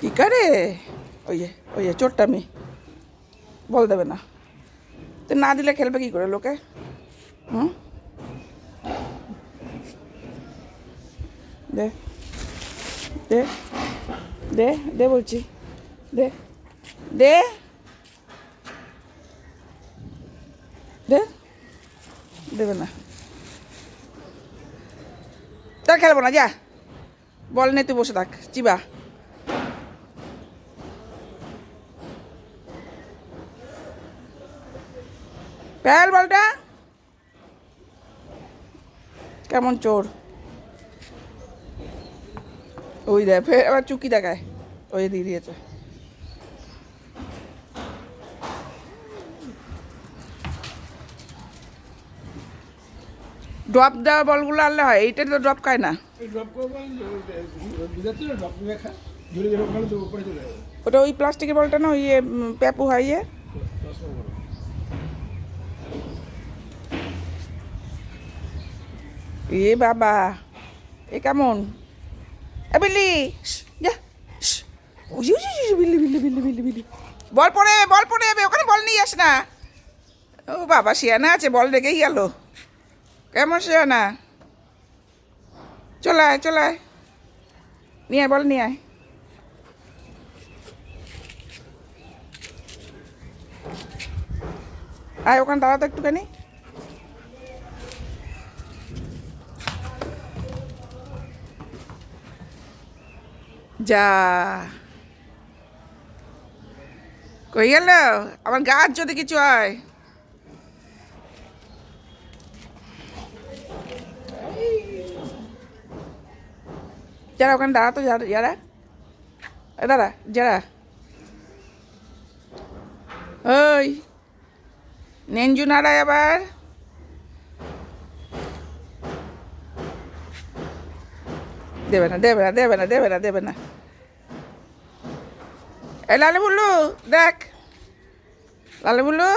ভিকারে ওই যে ওই যে চোরটামি বল দেবে না। তো না দিলে খেলবে কি করে লোকে? হুম? দে দে দে দে বলছি। দে দে। দে, দেবে না। তা খেলব না, যা। বল নে, তুই বসে থাক, চিবা। প্যাল বলটা। কেমন চোর। ওই দেখ ফের আবার চুকি দেখায়। ওই দিয়ে দিয়েছে। ড্রপ দেওয়া বলগুলো আনলে হয় এইটা তো ড্রপ খায় না। ওটা ওই প্লাস্টিকের বলটা না ওই ইয়ে, প্যাপু হয় এ বাবা, এ কেমন? এ বিল্লি যা বিল্লি বিল্লি বিল্লি বিল্লি বিল্লি। বল পড়ে বল পড়ে যাবে ওখানে বল নিয়ে আস না। ও বাবা, শিয়ানা আছে, বল রেখেই গেল। কেমন শিয়ানা? চলায় চলায় নিয়ে আয়, বল নিয়ে আয়। আয়, ওখানে দাঁড়াতো একটুখানি। যা কই গেল আমার গাছ যদি কিছু হয় যারা ওখানে দাঁড়াতো যারা যারা এ দাঁড়া যারা ওই নেঞ্জু নাড়ায় আবার দেবে না দেবে না দেবে না দেবে না দেবে না। এ লালে বুল্লু, দেখ। লালে বুল্লু?